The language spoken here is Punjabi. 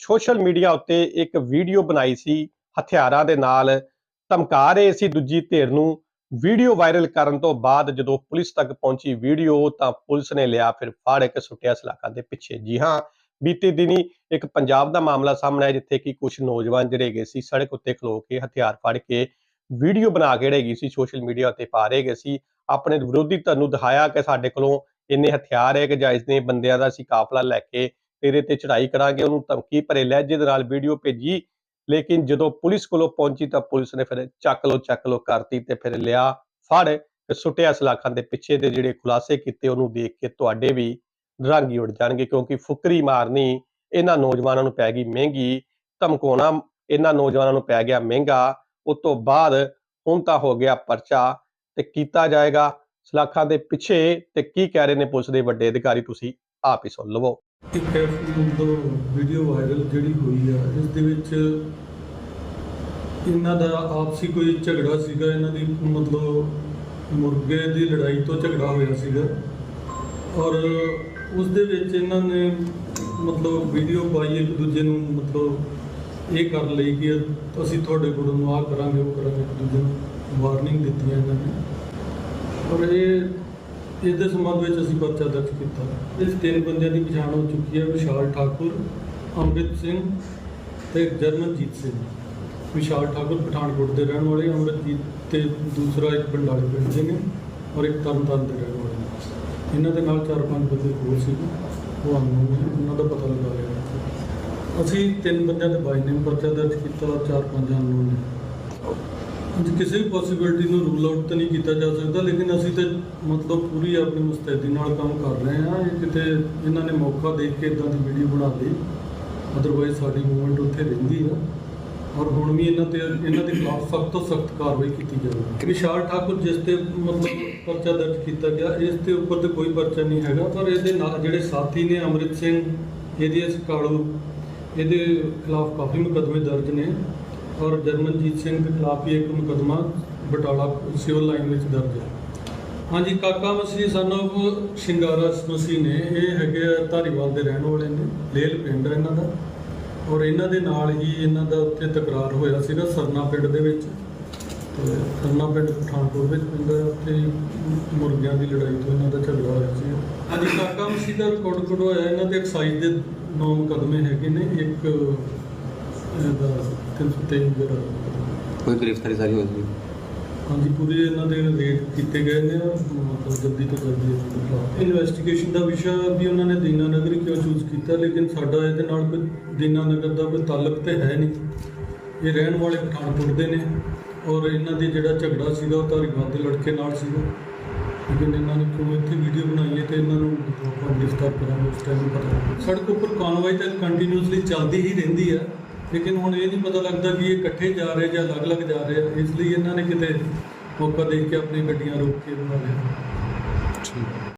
ਸੋਸ਼ਲ ਮੀਡੀਆ ਉੱਤੇ ਇੱਕ ਵੀਡੀਓ ਬਣਾਈ ਸੀ ਹਥਿਆਰਾਂ ਦੇ ਨਾਲ। ਧਮਕਾ ਰਹੇ ਸੀ ਦੂਜੀ ਧਿਰ ਨੂੰ। ਵੀਡੀਓ ਵਾਇਰਲ ਕਰਨ ਤੋਂ ਬਾਅਦ ਜਦੋਂ ਪੁਲਿਸ ਤੱਕ ਪਹੁੰਚੀ ਵੀਡੀਓ, ਤਾਂ ਪੁਲਿਸ ਨੇ ਲਿਆ ਫਿਰ ਫਾੜ ਕੇ ਸੁੱਟਿਆ ਸਲਾਖਾਂ ਦੇ ਪਿੱਛੇ। ਜੀ ਹਾਂ, ਬੀਤੇ ਦਿਨੀ ਇੱਕ ਪੰਜਾਬ ਦਾ ਮਾਮਲਾ ਸਾਹਮਣੇ ਆਇਆ ਜਿੱਥੇ ਕਿ ਕੁਝ ਨੌਜਵਾਨ ਜਿਹੜੇ ਗਏ ਸੀ ਸੜਕ ਉੱਤੇ ਖਲੋ ਕੇ ਹਥਿਆਰ ਫੜ ਕੇ ਵੀਡੀਓ ਬਣਾ ਕੇ ਜਿਹੜੇ ਗਏ ਸੀ ਸੋਸ਼ਲ ਮੀਡੀਆ ਉੱਤੇ ਪਾ ਰਹੇ ਗਏ ਸੀ। ਆਪਣੇ ਵਿਰੋਧੀ ਧਿਰ ਨੂੰ ਦਿਖਾਇਆ ਕਿ ਸਾਡੇ ਕੋਲੋਂ ਇੰਨੇ ਹਥਿਆਰ ਹੈ ਕਿ ਜਾਂ ਇਸਨੇ ਬੰਦਿਆਂ ਦਾ ਅਸੀਂ ਕਾਫਲਾ ਲੈ ਕੇ ਤੇਰੇ ਤੇ ਚੜ੍ਹਾਈ ਕਰਾਂਗੇ, ਉਹਨੂੰ ਧਮਕੀ ਭਰੇ ਲਹਿਜੇ ਦੇ ਨਾਲ ਵੀਡੀਓ ਭੇਜੀ। ਲੇਕਿਨ ਜਦੋਂ ਪੁਲਿਸ ਕੋਲੋਂ ਪਹੁੰਚੀ ਤਾਂ ਪੁਲਿਸ ਨੇ ਫਿਰ ਚੱਕ ਲੋ ਚੱਕ ਲੋ ਕਰਤੀ ਤੇ ਫਿਰ ਲਿਆ ਫੜ ਤੇ ਸੁੱਟਿਆ ਸਲਾਖਾਂ ਦੇ ਪਿੱਛੇ ਦੇ ਜਿਹੜੇ ਖੁਲਾਸੇ ਕੀਤੇ ਉਹਨੂੰ ਦੇਖ ਕੇ ਤੁਹਾਡੇ ਵੀ ਰੰਗ ਹੀ ਉੱਡ ਜਾਣਗੇ ਕਿਉਂਕਿ ਫੁਕਰੀ ਮਾਰਨੀ ਇਹਨਾਂ ਨੌਜਵਾਨਾਂ ਨੂੰ ਪੈ ਗਈ ਮਹਿੰਗੀ, ਧਮਕਾਉਣਾ ਇਹਨਾਂ ਨੌਜਵਾਨਾਂ ਨੂੰ ਪੈ ਗਿਆ ਮਹਿੰਗਾ ਉਸ ਤੋਂ ਬਾਅਦ ਹੁਣ ਤਾਂ ਹੋ ਗਿਆ ਪਰਚਾ ਤੇ ਕੀਤਾ ਜਾਏਗਾ। ਸਲਾਖਾਂ ਦੇ ਪਿੱਛੇ ਤੇ ਕੀ ਕਹਿ ਰਹੇ ਨੇ ਪੁਲਿਸ ਦੇ ਵੱਡੇ ਅਧਿਕਾਰੀ, ਤੁਸੀਂ ਆਪ ਹੀ ਸੁਣ ਲਵੋ। ਇੱਕ ਤੋਂ ਵੀਡੀਓ ਵਾਇਰਲ ਜਿਹੜੀ ਹੋਈ ਆ, ਇਸ ਦੇ ਵਿੱਚ ਇਹਨਾਂ ਦਾ ਆਪਸੀ ਕੋਈ ਝਗੜਾ ਸੀਗਾ, ਇਹਨਾਂ ਦੀ ਮਤਲਬ ਮੁਰਗੇ ਦੀ ਲੜਾਈ ਤੋਂ ਝਗੜਾ ਹੋਇਆ ਸੀਗਾ। ਔਰ ਉਸ ਦੇ ਵਿੱਚ ਇਹਨਾਂ ਨੇ ਮਤਲਬ ਵੀਡੀਓ ਪਾਈ, ਇੱਕ ਦੂਜੇ ਨੂੰ ਮਤਲਬ ਇਹ ਕਰ ਲਈ ਕਿ ਅਸੀਂ ਤੁਹਾਡੇ ਕੋਲੋਂ ਆਹ ਕਰਾਂਗੇ, ਉਹ ਕਰਾਂਗੇ, ਇੱਕ ਦੂਜੇ ਨੂੰ ਵਾਰਨਿੰਗ ਦਿੱਤੀਆਂ ਇਹਨਾਂ ਨੇ। ਔਰ ਇਹ ਇਸ ਦੇ ਸੰਬੰਧ ਵਿੱਚ ਅਸੀਂ ਪਰਚਾ ਦਰਜ ਕੀਤਾ। ਇਸ ਤਿੰਨ ਬੰਦਿਆਂ ਦੀ ਪਛਾਣ ਹੋ ਚੁੱਕੀ ਹੈ, ਵਿਸ਼ਾਲ ਠਾਕੁਰ, ਅੰਮ੍ਰਿਤ ਸਿੰਘ ਤੇ ਜਰਮਨਜੀਤ ਸਿੰਘ। ਵਿਸ਼ਾਲ ਠਾਕੁਰ ਪਠਾਨਕੋਟ ਦੇ ਰਹਿਣ ਵਾਲੇ, ਅੰਮ੍ਰਿਤਜੀਤ ਤੇ ਦੂਸਰਾ ਇੱਕ ਬੰਡਾਲੇ ਪਿੰਡ ਦੇ ਨੇ ਔਰ ਇੱਕ ਤਰਨਤਾਰਨ ਦੇ ਰਹਿਣ ਵਾਲੇ ਨੇ। ਇਹਨਾਂ ਦੇ ਨਾਲ ਚਾਰ ਪੰਜ ਬੰਦੇ ਹੋਰ ਸੀ। ਉਹ ਅਨਨੋਨ ਨੇ, ਉਹਨਾਂ ਦਾ ਪਤਾ ਲਗਾ ਲਿਆ। ਅਸੀਂ ਤਿੰਨ ਬੰਦਿਆਂ ਦੇ ਬਾਈ ਨੇ ਪਰਚਾ ਦਰਜ ਕੀਤਾ ਔਰ ਚਾਰ ਪੰਜ ਅਨਨੋਨ ਨੇ। ਕਿਸੇ ਵੀ ਪੋਸਿਬਿਲਿਟੀ ਨੂੰ ਰੂਲ ਆਊਟ ਤਾਂ ਨਹੀਂ ਕੀਤਾ ਜਾ ਸਕਦਾ, ਲੇਕਿਨ ਅਸੀਂ ਤਾਂ ਮਤਲਬ ਪੂਰੀ ਆਪਣੀ ਮੁਸਤੈਦੀ ਨਾਲ ਕੰਮ ਕਰ ਰਹੇ ਹਾਂ। ਇਹ ਕਿਤੇ ਇਹਨਾਂ ਨੇ ਮੌਕਾ ਦੇਖ ਕੇ ਇਦਾਂ ਦੀ ਵੀਡੀਓ ਬਣਾ ਲਈ। ਅਦਰਵਾਈਜ਼ ਸਾਡੀ ਮੂਵਮੈਂਟ ਉੱਥੇ ਰਹਿੰਦੀ ਆ। ਔਰ ਹੁਣ ਵੀ ਇਹਨਾਂ ਤੇ ਇਹਨਾਂ ਦੇ ਖਿਲਾਫ ਸਖਤ ਤੋਂ ਸਖਤ ਕਾਰਵਾਈ ਕੀਤੀ ਜਾਵੇਗੀ ਵਿਸ਼ਾਲ ਠਾਕੁਰ, ਜਿਸ ਤੇ ਮਤਲਬ ਪਰਚਾ ਦਰਜ ਕੀਤਾ ਗਿਆ, ਇਸ ਦੇ ਉੱਪਰ ਤੇ ਕੋਈ ਪਰਚਾ ਨਹੀਂ ਹੈਗਾ, ਪਰ ਇਹਦੇ ਨਾਲ ਜਿਹੜੇ ਸਾਥੀ ਨੇ ਅੰਮ੍ਰਿਤ ਸਿੰਘ, ਇਹਦੇ ਕਾਲੂ, ਇਹਦੇ ਖਿਲਾਫ ਕਾਫੀ ਮੁਕੱਦਮੇ ਦਰਜ ਨੇ। ਔਰ ਜਰਮਨਜੀਤ ਸਿੰਘ ਦੇ ਖਿਲਾਫ ਵੀ ਇੱਕ ਮੁਕੱਦਮਾ ਬਟਾਲਾ ਸਿਵਲ ਲਾਈਨ ਵਿੱਚ ਦਰਜ ਹੈ। ਹਾਂਜੀ ਕਾਕਾ ਮਸੀਹ ਸਾਨੂੰ ਸ਼ਿੰਗਾਰਾ ਮਸੀਹ ਨੇ ਇਹ ਹੈਗੇ ਆ ਧਾਰੀਵਾਲ ਦੇ ਰਹਿਣ ਵਾਲੇ ਨੇ ਲੇਲ ਪਿੰਡ ਇਹਨਾਂ ਦਾ। ਔਰ ਇਹਨਾਂ ਦੇ ਨਾਲ ਹੀ ਇਹਨਾਂ ਦਾ ਉੱਥੇ ਤਕਰਾਰ ਹੋਇਆ ਸੀਗਾ ਸਰਨਾ ਪਿੰਡ ਦੇ ਵਿੱਚ। ਤੇ ਸਰਨਾ ਪਿੰਡ ਪਠਾਨਕੋਟ ਵਿੱਚ ਪੈਂਦਾ ਹੈ, ਉੱਥੇ ਮੁਰਗਿਆਂ ਦੀ ਲੜਾਈ ਤੋਂ ਇਹਨਾਂ ਦਾ ਝਗੜਾ ਹੋਇਆ ਸੀ। ਹਾਂਜੀ ਕਾਕਾ ਮਸੀਹ ਦਾ ਰਿਕਾਰਡ ਕੋਡ ਹੋਇਆ ਇਹਨਾਂ ਦੇ ਐਕਸਾਈਜ਼ ਦੇ ਨੌ ਮੁਕੱਦਮੇ ਹੈਗੇ ਨੇ ਇੱਕ 323 ਜਿਹੜਾ ਕੋਈ ਗ੍ਰਿਫਤਾਰੀ ਸਾਰੀ ਹੋ ਗਈ ਹਾਂਜੀ ਪੂਰੇ ਇਹਨਾਂ ਦੇ ਰੇਟ ਕੀਤੇ ਗਏ ਨੇ ਮਤਲਬ ਜਲਦੀ ਤੋਂ ਜਲਦੀ ਇਨਵੈਸਟੀਗੇਸ਼ਨ ਦਾ ਵਿਸ਼ਾ ਵੀ ਉਹਨਾਂ ਨੇ ਦੀਨਾ ਨਗਰ ਕਿਉਂ ਚੂਜ਼ ਕੀਤਾ ਲੇਕਿਨ ਸਾਡਾ ਇਹਦੇ ਨਾਲ ਕੋਈ ਦੀਨਾ ਨਗਰ ਦਾ ਕੋਈ ਤਾਲੁਕ ਤੇ ਹੈ ਨਹੀਂ। ਇਹ ਰਹਿਣ ਵਾਲੇ ਪਠਾਨਕੋਟ ਦੇ ਨੇ ਔਰ ਇਹਨਾਂ ਦੇ ਜਿਹੜਾ ਝਗੜਾ ਸੀਗਾ ਉਹ ਧਾਰੀਵਾਲ ਦੇ ਲੜਕੇ ਨਾਲ ਸੀਗਾ। ਲੇਕਿਨ ਇਹਨਾਂ ਨੇ ਕਿਉਂ ਇੱਥੇ ਵੀਡੀਓ ਬਣਾਈ ਹੈ ਤੇ ਇਹਨਾਂ ਨੂੰ ਆਪਾਂ ਗ੍ਰਿਫਤਾਰ ਕਰਾਂਗੇ ਉਸ ਟਾਈਮ ਪਤਾ। ਸੜਕ ਉੱਪਰ ਕਾਨਵਾਈ ਤਾਂ ਕੰਟੀਨਿਊਸਲੀ ਚੱਲਦੀ ਹੀ ਰਹਿੰਦੀ ਹੈ। ਲੇਕਿਨ ਹੁਣ ਇਹ ਨਹੀਂ ਪਤਾ ਲੱਗਦਾ ਕਿ ਇਹ ਇਕੱਠੇ ਜਾ ਰਹੇ ਜਾਂ ਅਲੱਗ-ਅਲੱਗ ਜਾ ਰਹੇ ਇਸ ਲਈ ਇਹਨਾਂ ਨੇ ਕਿਤੇ ਮੌਕਾ ਦੇਖ ਕੇ ਆਪਣੀ ਗੱਡੀਆਂ ਰੋਕ ਕੇ ਬਣਾ ਲਿਆ। ਠੀਕ।